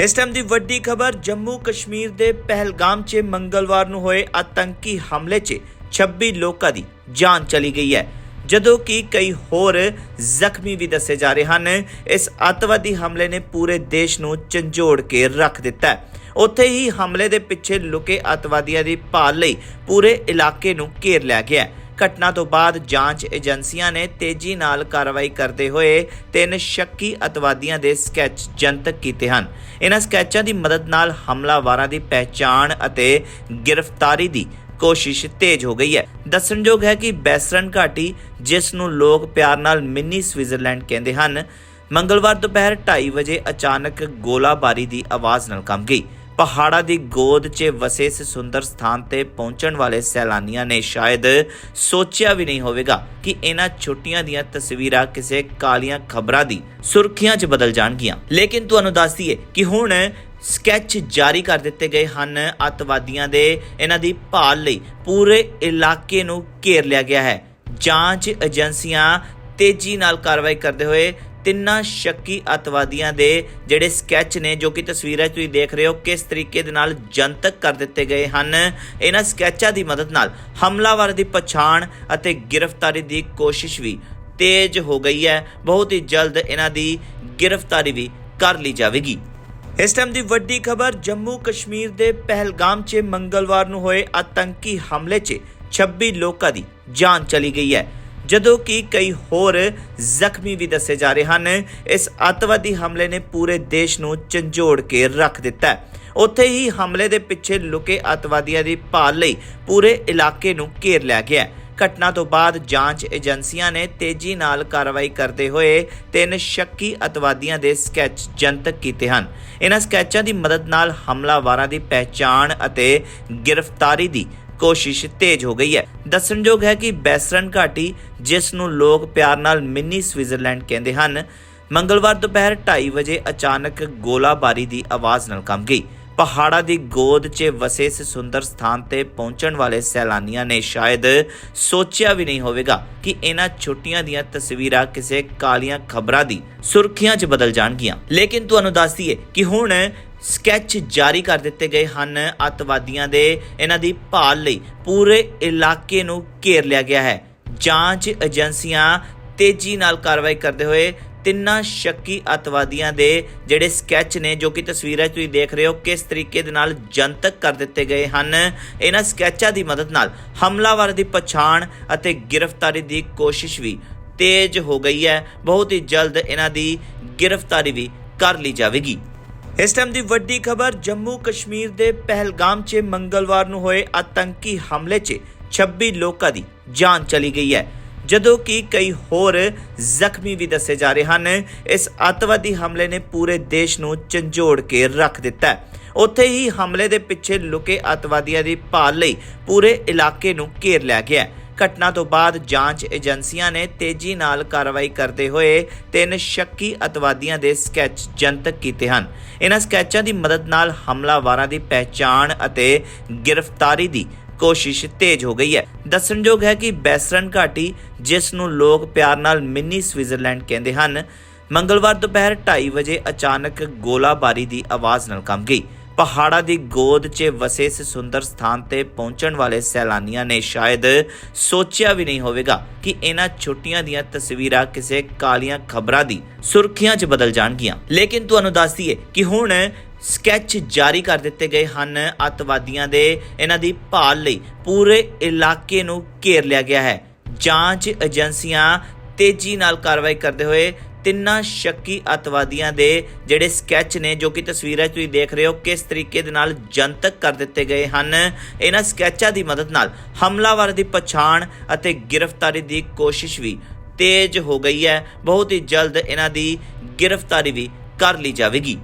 ਇਸ ਟਾਈਮ ਦੀ ਵੱਡੀ ਖਬਰ, ਜੰਮੂ ਕਸ਼ਮੀਰ ਦੇ ਪਹਿਲਗਾਮ 'ਚ ਮੰਗਲਵਾਰ ਨੂੰ ਹੋਏ ਆਤੰਕੀ ਹਮਲੇ 'ਚ 26 ਲੋਕਾਂ ਦੀ ਜਾਨ ਚਲੀ ਗਈ ਹੈ। ਜਦੋਂ ਕਿ ਕਈ ਹੋਰ ਜ਼ਖਮੀ ਵੀ ਦੱਸੇ ਜਾ ਰਹੇ ਹਨ। ਇਸ ਅੱਤਵਾਦੀ ਹਮਲੇ ਨੇ ਪੂਰੇ ਦੇਸ਼ ਨੂੰ ਝੰਜੋੜ ਕੇ ਰੱਖ ਦਿੱਤਾ ਹੈ। ਉੱਥੇ ਹੀ ਹਮਲੇ ਦੇ ਪਿੱਛੇ ਲੁਕੇ ਅੱਤਵਾਦੀਆਂ ਦੀ ਭਾਲ ਲਈ ਪੂਰੇ ਇਲਾਕੇ ਨੂੰ ਘੇਰ ਲਿਆ ਗਿਆ ਹੈ। ਘਟਨਾ ਤੋਂ ਬਾਅਦ ਜਾਂਚ ਏਜੰਸੀਆਂ ਨੇ ਤੇਜ਼ੀ ਨਾਲ ਕਾਰਵਾਈ ਕਰਦੇ ਹੋਏ ਤਿੰਨ ਸ਼ੱਕੀ ਅਤਵਾਦੀਆਂ ਦੇ ਸਕੈਚ ਜਨਤਕ ਕੀਤੇ ਹਨ। ਇਹਨਾਂ ਸਕੈਚਾਂ ਦੀ ਮਦਦ ਨਾਲ ਹਮਲਾਵਾਰਾਂ ਦੀ ਪਹਿਚਾਣ ਅਤੇ ਗ੍ਰਿਫਤਾਰੀ ਦੀ ਕੋਸ਼ਿਸ਼ ਤੇਜ਼ ਹੋ ਗਈ ਹੈ। ਦੱਸਣਯੋਗ ਹੈ ਕਿ ਬੈਸਰਨ ਘਾਟੀ, ਜਿਸ ਨੂੰ ਲੋਕ ਪਿਆਰ ਨਾਲ ਮਿੰਨੀ ਸਵਿਟਜ਼ਰਲੈਂਡ ਕਹਿੰਦੇ ਹਨ, ਮੰਗਲਵਾਰ ਦੁਪਹਿਰ 2:30 ਵਜੇ ਅਚਾਨਕ ਗੋਲਾਬਾਰੀ ਦੀ ਆਵਾਜ਼ ਨਾਲ ਕੰਬ ਗਈ। ਪਹਾੜਾਂ ਦੀ ਗੋਦ 'ਚ ਵਸੇ ਇਸ ਸੁੰਦਰ ਸਥਾਨ ਤੇ ਪਹੁੰਚਣ ਵਾਲੇ ਸੈਲਾਨੀਆਂ ਨੇ ਸ਼ਾਇਦ ਸੋਚਿਆ ਵੀ ਨਹੀਂ ਹੋਵੇਗਾ ਕਿ ਇਹਨਾਂ ਛੁੱਟੀਆਂ ਦੀਆਂ ਤਸਵੀਰਾਂ ਕਿਸੇ ਕਾਲੀਆਂ ਖਬਰਾਂ ਦੀ ਸੁਰਖੀਆਂ 'ਚ ਬਦਲ ਜਾਣਗੀਆਂ। ਲੇਕਿਨ ਤੁਹਾਨੂੰ ਦੱਸ ਦਈਏ ਕਿ ਹੁਣ ਸਕੈਚ ਜਾਰੀ ਕਰ ਦਿੱਤੇ ਗਏ ਹਨ। ਅੱਤਵਾਦੀਆਂ ਦੇ ਇਹਨਾਂ ਦੀ ਭਾਲ ਲਈ ਪੂਰੇ ਇਲਾਕੇ ਨੂੰ ਘੇਰ ਲਿਆ ਗਿਆ ਹੈ। ਜਾਂਚ ਏਜੰਸੀਆਂ ਤੇਜ਼ੀ ਨਾਲ ਕਾਰਵਾਈ ਕਰਦੇ ਹੋਏ ਤਿੰਨਾਂ ਸ਼ੱਕੀ ਅਤਵਾਦੀਆਂ ਦੇ ਜਿਹੜੇ ਸਕੈਚ ਨੇ ਜੋ ਕਿ ਤਸਵੀਰਾਂ 'ਚ ਤੁਸੀਂ ਦੇਖ ਰਹੇ ਹੋ, ਕਿਸ ਤਰੀਕੇ ਦੇ ਨਾਲ ਜਨਤਕ ਕਰ ਦਿੱਤੇ ਗਏ ਹਨ। ਇਹਨਾਂ ਸਕੈਚਾਂ ਦੀ ਮਦਦ ਨਾਲ ਹਮਲਾਵਰ ਦੀ ਪਛਾਣ ਅਤੇ ਗ੍ਰਿਫਤਾਰੀ ਦੀ ਕੋਸ਼ਿਸ਼ ਵੀ ਤੇਜ਼ ਹੋ ਗਈ ਹੈ। ਬਹੁਤ ਹੀ ਜਲਦ ਇਹਨਾਂ ਦੀ ਗ੍ਰਿਫਤਾਰੀ ਵੀ ਕਰ ਲਈ ਜਾਵੇਗੀ। ਇਸ ਟਾਈਮ ਦੀ ਵੱਡੀ ਖਬਰ ਜੰਮੂ ਕਸ਼ਮੀਰ ਦੇ ਪਹਿਲਗਾਮ 'ਚ ਮੰਗਲਵਾਰ ਨੂੰ ਹੋਏ ਆਤੰਕੀ ਹਮਲੇ 'ਚ 26 ਲੋਕਾਂ ਦੀ ਜਾਨ ਚਲੀ ਗਈ ਹੈ। ਜਦੋਂ ਕਿ ਕਈ ਹੋਰ ਜ਼ਖਮੀ ਵੀ ਦੱਸੇ ਜਾ ਰਹੇ ਹਨ, ਇਸ ਅੱਤਵਾਦੀ ਹਮਲੇ ਨੇ ਪੂਰੇ ਦੇਸ਼ ਨੂੰ ਝੰਜੋੜ ਕੇ ਰੱਖ ਦਿੱਤਾ ਹੈ। ਉੱਥੇ ਹੀ ਹਮਲੇ ਦੇ ਪਿੱਛੇ ਲੁਕੇ ਅੱਤਵਾਦੀਆਂ ਦੀ ਭਾਲ ਲਈ ਪੂਰੇ ਇਲਾਕੇ ਨੂੰ ਘੇਰ ਲਿਆ ਗਿਆ ਹੈ। ਘਟਨਾ ਤੋਂ ਬਾਅਦ ਜਾਂਚ ਏਜੰਸੀਆਂ ਨੇ ਤੇਜ਼ੀ ਨਾਲ ਕਾਰਵਾਈ ਕਰਦੇ ਹੋਏ ਤਿੰਨ ਸ਼ੱਕੀ ਅਤਵਾਦੀਆਂ ਦੇ ਸਕੈਚ ਜਨਤਕ ਕੀਤੇ ਹਨ। ਇਹਨਾਂ ਸਕੈਚਾਂ ਦੀ ਮਦਦ ਨਾਲ ਹਮਲਾਵਾਰਾਂ ਦੀ ਪਹਿਚਾਣ ਅਤੇ ਗ੍ਰਿਫਤਾਰੀ ਦੀ ਕੋਸ਼ਿਸ਼ ਤੇਜ਼ ਹੋ ਗਈ ਹੈ। ਦੱਸਣਯੋਗ ਹੈ ਕਿ ਬੈਸਰਨ ਘਾਟੀ, ਜਿਸ ਨੂੰ ਲੋਕ ਪਿਆਰ ਨਾਲ ਮਿੰਨੀ ਸਵਿਟਜ਼ਰਲੈਂਡ ਕਹਿੰਦੇ ਹਨ, ਮੰਗਲਵਾਰ ਦੁਪਹਿਰ 2:30 ਵਜੇ ਅਚਾਨਕ ਗੋਲਾਬਾਰੀ ਦੀ ਆਵਾਜ਼ ਨਾਲ ਕੰਬ ਗਈ। ਪਹਾੜਾਂ ਦੀ ਗੋਦ 'ਚ ਵਸੇ ਇਸ ਸੁੰਦਰ ਸਥਾਨ ਤੇ ਪਹੁੰਚਣ ਵਾਲੇ ਸੈਲਾਨੀਆਂ ਨੇ ਸ਼ਾਇਦ ਸੋਚਿਆ ਵੀ ਨਹੀਂ ਹੋਵੇਗਾ ਕਿ ਇਹਨਾਂ ਛੁੱਟੀਆਂ ਦੀਆਂ ਤਸਵੀਰਾਂ ਕਿਸੇ ਕਾਲੀਆਂ ਖਬਰਾਂ ਦੀ ਸੁਰਖੀਆਂ 'ਚ ਬਦਲ ਜਾਣਗੀਆਂ। ਲੇਕਿਨ ਤੁਹਾਨੂੰ ਦੱਸ ਦਈਏ ਕਿ ਹੁਣ ਸਕੈਚ ਜਾਰੀ ਕਰ ਦਿੱਤੇ ਗਏ ਹਨ। ਅੱਤਵਾਦੀਆਂ ਦੇ ਇਹਨਾਂ ਦੀ ਭਾਲ ਲਈ ਪੂਰੇ ਇਲਾਕੇ ਨੂੰ ਘੇਰ ਲਿਆ ਗਿਆ ਹੈ। ਜਾਂਚ ਏਜੰਸੀਆਂ ਤੇਜ਼ੀ ਨਾਲ ਕਾਰਵਾਈ ਕਰਦੇ ਹੋਏ ਤਿੰਨਾਂ ਸ਼ੱਕੀ ਅਤਵਾਦੀਆਂ ਦੇ ਜਿਹੜੇ ਸਕੈਚ ਨੇ, ਜੋ ਕਿ ਤਸਵੀਰਾਂ 'ਚ ਤੁਸੀਂ ਦੇਖ ਰਹੇ ਹੋ, ਕਿਸ ਤਰੀਕੇ ਦੇ ਨਾਲ ਜਨਤਕ ਕਰ ਦਿੱਤੇ ਗਏ ਹਨ। ਇਹਨਾਂ ਸਕੈਚਾਂ ਦੀ ਮਦਦ ਨਾਲ ਹਮਲਾਵਰ ਦੀ ਪਛਾਣ ਅਤੇ ਗ੍ਰਿਫਤਾਰੀ ਦੀ ਕੋਸ਼ਿਸ਼ ਵੀ ਤੇਜ਼ ਹੋ ਗਈ ਹੈ। ਬਹੁਤ ਹੀ ਜਲਦ ਇਹਨਾਂ ਦੀ ਗ੍ਰਿਫਤਾਰੀ ਵੀ ਕਰ ਲਈ ਜਾਵੇਗੀ। ਇਸ ਟਾਈਮ ਦੀ ਵੱਡੀ ਖਬਰ ਜੰਮੂ ਕਸ਼ਮੀਰ ਦੇ ਪਹਿਲਗਾਮ 'ਚ ਮੰਗਲਵਾਰ ਨੂੰ ਹੋਏ ਆਤੰਕੀ ਹਮਲੇ 'ਚ 26 ਲੋਕਾਂ ਦੀ ਜਾਨ ਚਲੀ ਗਈ ਹੈ। ਜਦੋਂ ਕਿ ਕਈ ਹੋਰ ਜ਼ਖਮੀ ਵੀ ਦੱਸੇ ਜਾ ਰਹੇ ਹਨ। ਇਸ ਅੱਤਵਾਦੀ ਹਮਲੇ ਨੇ ਪੂਰੇ ਦੇਸ਼ ਨੂੰ ਝੰਜੋੜ ਕੇ ਰੱਖ ਦਿੱਤਾ ਉੱਥੇ ਹੀ ਹਮਲੇ ਦੇ ਪਿੱਛੇ ਲੁਕੇ ਅੱਤਵਾਦੀਆਂ ਦੀ ਭਾਲ ਲਈ ਪੂਰੇ ਇਲਾਕੇ ਨੂੰ ਘੇਰ ਲਿਆ ਗਿਆ ਘਟਨਾ ਤੋਂ ਬਾਅਦ ਜਾਂਚ ਏਜੰਸੀਆਂ ਨੇ ਤੇਜ਼ੀ ਨਾਲ ਕਾਰਵਾਈ ਕਰਦੇ ਹੋਏ ਤਿੰਨ ਸ਼ੱਕੀ ਅਤਵਾਦੀਆਂ ਦੇ ਸਕੈਚ ਜਨਤਕ ਕੀਤੇ ਹਨ। ਇਹਨਾਂ ਸਕੈਚਾਂ ਦੀ ਮਦਦ ਨਾਲ ਹਮਲਾਵਾਰਾਂ ਦੀ ਪਹਿਚਾਣ ਅਤੇ ਗ੍ਰਿਫਤਾਰੀ ਦੀ ਕੋਸ਼ਿਸ਼ ਤੇਜ਼ ਹੋ ਗਈ ਹੈ। ਦੱਸਣਯੋਗ ਹੈ ਕਿ ਬੈਸਰਨ ਘਾਟੀ, ਜਿਸ ਨੂੰ ਲੋਕ ਪਿਆਰ ਨਾਲ ਮਿੰਨੀ ਸਵਿਟਜ਼ਰਲੈਂਡ ਕਹਿੰਦੇ ਹਨ, ਮੰਗਲਵਾਰ ਦੁਪਹਿਰ 2:30 ਵਜੇ ਅਚਾਨਕ ਗੋਲਾਬਾਰੀ ਦੀ ਆਵਾਜ਼ ਨਾਲ ਕੰਬ ਗਈ। ਪਹਾੜਾਂ ਦੀ ਗੋਦ 'ਚ ਵਸੇ ਇਸ ਸੁੰਦਰ ਸਥਾਨ ਤੇ ਪਹੁੰਚਣ ਵਾਲੇ ਸੈਲਾਨੀਆਂ ਨੇ ਸ਼ਾਇਦ ਸੋਚਿਆ ਵੀ ਨਹੀਂ ਹੋਵੇਗਾ ਕਿ ਇਹਨਾਂ ਛੁੱਟੀਆਂ ਦੀਆਂ ਤਸਵੀਰਾਂ ਕਿਸੇ ਕਾਲੀਆਂ ਖਬਰਾਂ ਦੀ ਸੁਰਖੀਆਂ 'ਚ ਬਦਲ ਜਾਣਗੀਆਂ। ਲੇਕਿਨ ਤੁਹਾਨੂੰ ਦੱਸ ਦਈਏ ਕਿ ਹੁਣ ਸਕੈਚ ਜਾਰੀ ਕਰ ਦਿੱਤੇ ਗਏ ਹਨ। ਅੱਤਵਾਦੀਆਂ ਦੇ ਇਹਨਾਂ ਦੀ ਭਾਲ ਲਈ ਪੂਰੇ ਇਲਾਕੇ ਨੂੰ ਘੇਰ ਲਿਆ ਗਿਆ ਹੈ। ਜਾਂਚ ਏਜੰਸੀਆਂ ਤੇਜ਼ੀ ਨਾਲ ਕਾਰਵਾਈ ਕਰਦੇ ਹੋਏ ਤਿੰਨਾਂ ਸ਼ੱਕੀ ਅਤਵਾਦੀਆਂ ਦੇ ਜਿਹੜੇ ਸਕੈਚ ਨੇ ਜੋ ਕਿ ਤਸਵੀਰਾਂ 'ਚ ਤੁਸੀਂ ਦੇਖ ਰਹੇ ਹੋ, ਕਿਸ ਤਰੀਕੇ ਦੇ ਨਾਲ ਜਨਤਕ ਕਰ ਦਿੱਤੇ ਗਏ ਹਨ। ਇਹਨਾਂ ਸਕੈਚਾਂ ਦੀ ਮਦਦ ਨਾਲ ਹਮਲਾਵਰ ਦੀ ਪਛਾਣ ਅਤੇ ਗ੍ਰਿਫਤਾਰੀ ਦੀ ਕੋਸ਼ਿਸ਼ ਵੀ ਤੇਜ਼ ਹੋ ਗਈ ਹੈ। ਬਹੁਤ ਹੀ ਜਲਦ ਇਹਨਾਂ ਦੀ ਗ੍ਰਿਫਤਾਰੀ ਵੀ ਕਰ ਲਈ ਜਾਵੇਗੀ।